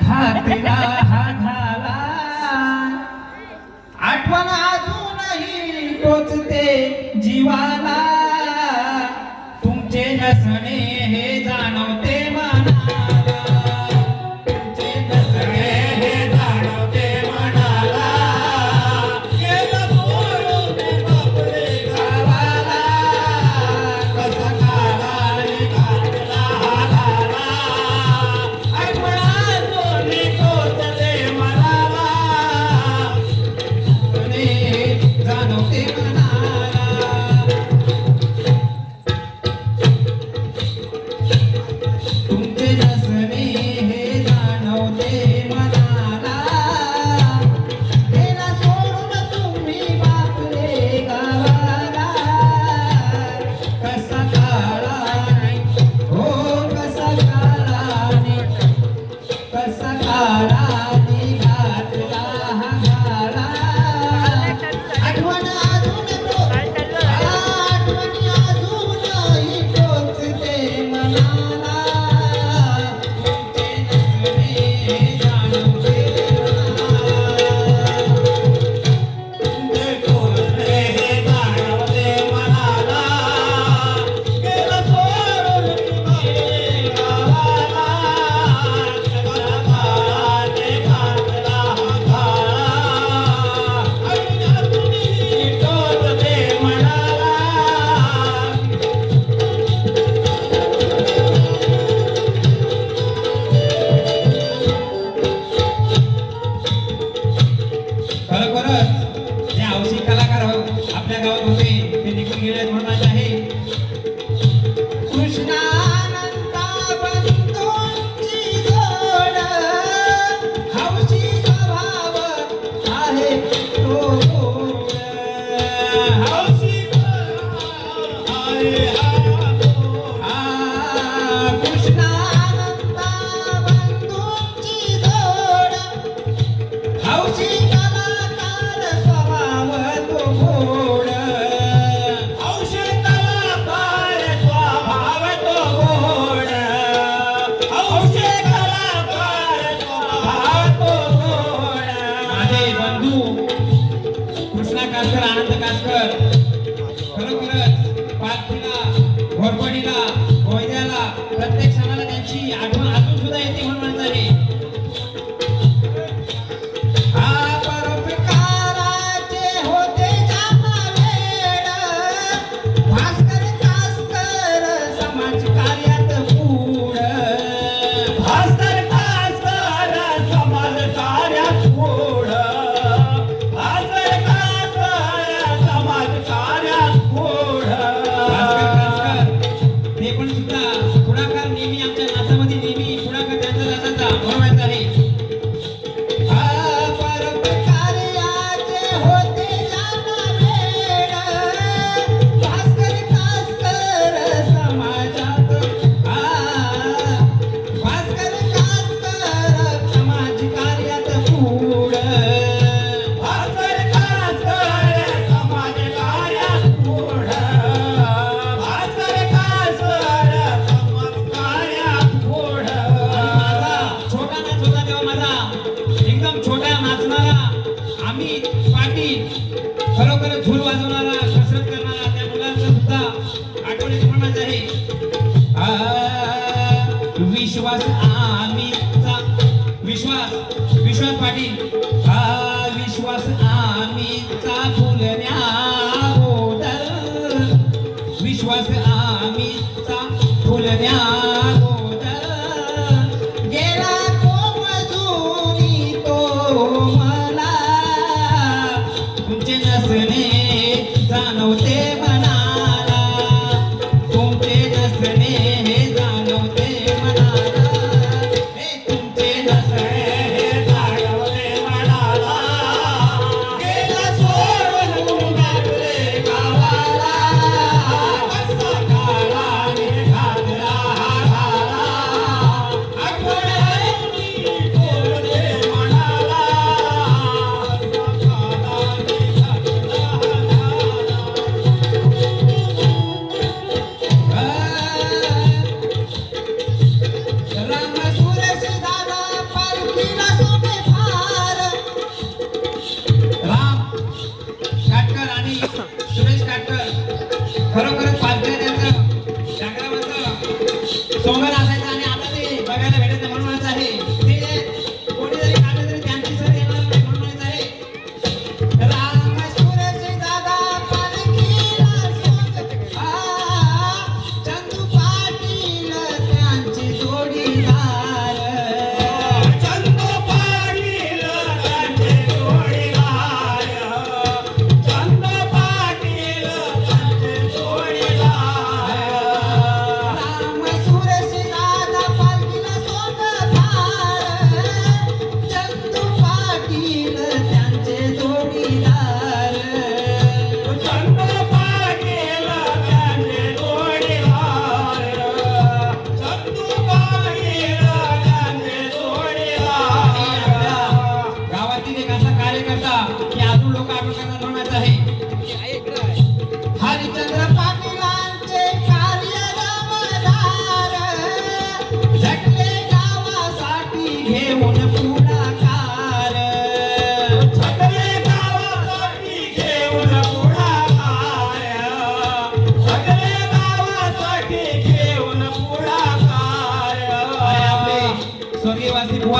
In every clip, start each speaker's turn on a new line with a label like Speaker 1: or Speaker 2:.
Speaker 1: घातला हा झाला आठवण अजूनही टोचते जीवा Yeah. tonight. त्यांची आठवण अजून सुद्धा येते म्हणून म्हणत आहे Hallelujah.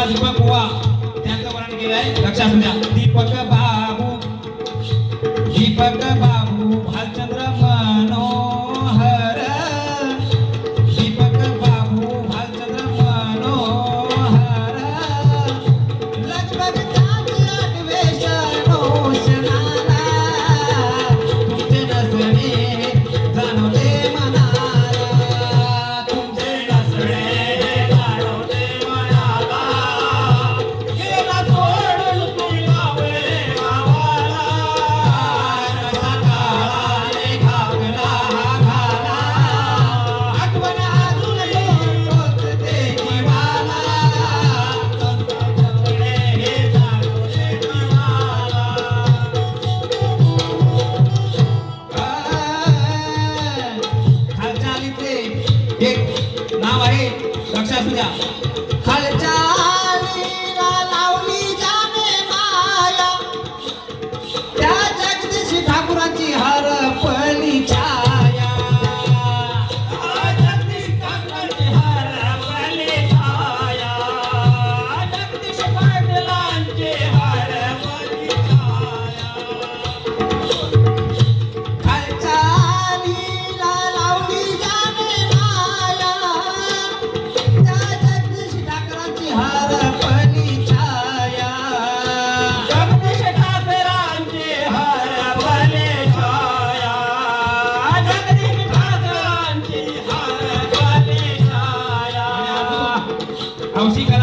Speaker 1: दीपक बुवा त्यांचं वर्णन केलंय लक्षात दीपक बाबू. दीपक बाबू. 姑娘。música.